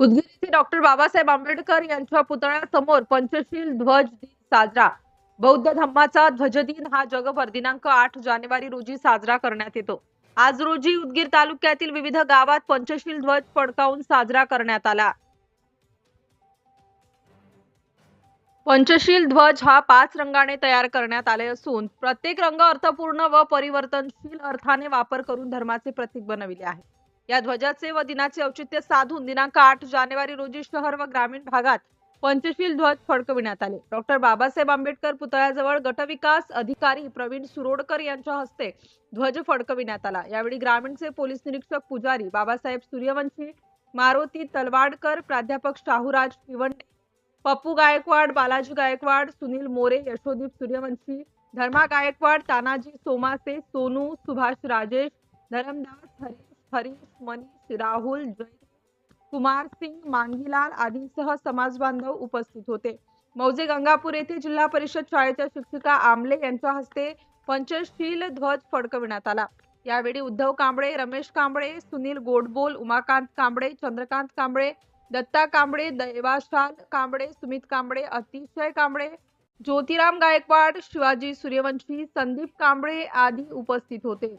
उदगीर येथे डॉक्टर बाबासाहेब आंबेडकर यांच्या पुतळ्यासमोर पंचशील ध्वज दिन साजरा. बौद्ध धम्माचा ध्वजदिन हा जगभर दिनांक आठ जानेवारी रोजी साजरा करण्यात येतो. आज रोजी उदगीर तालुक्यातील विविध गावात पंचशील ध्वज फडकावून साजरा करण्यात आला. पंचशील ध्वज हा पाच रंगाने तयार करण्यात आले असून प्रत्येक रंग अर्थपूर्ण व परिवर्तनशील अर्थाने वापर करून धर्माचे प्रतीक बनविले आहे. या ध्वजाचे व दिनाचे औचित्य साधून दिनांक आठ जानेवारी रोजी शहर व ग्रामीण भागात पंचशील ध्वज फडकविण्यात आले. डॉक्टर बाबासाहेब आंबेडकर पुतळ्याजवळ गटविकास अधिकारी प्रवीण सुरोडकर यांच्या हस्ते ध्वज फडकविण्यात आला. यावेळी ग्रामीणचे पोलीस निरीक्षक पुजारी बाबासाहेब सूर्यवंशी मारुती तलवाडकर प्राध्यापक शाहूराज शिवंडे पप्पू गायकवाड बालाजी गायकवाड सुनील मोरे यशोदीप सूर्यवंशी धर्मा गायकवाड तानाजी सोमासे सोनू सुभाष राजेश धरमदास हरीश हरीश मनीष राहुल जय कुमार सिंग मांगीलाल आदींसह समाज बांधव उपस्थित होते. मौजे गंगापूर येथे जिल्हा परिषद शाळेच्या शिक्षिका आमले यांच्या हस्ते पंचशील ध्वज फडकविण्यात आला. यावेळी उद्धव कांबळे रमेश कांबळे सुनील गोडबोल उमाकांत कांबळे चंद्रकांत कांबळे दत्ता कांबळे दैवाशाल कांबळे सुमित कांबळे अतिशय कांबळे ज्योतिराम गायकवाड शिवाजी सूर्यवंशी संदीप कांबळे आदी उपस्थित होते.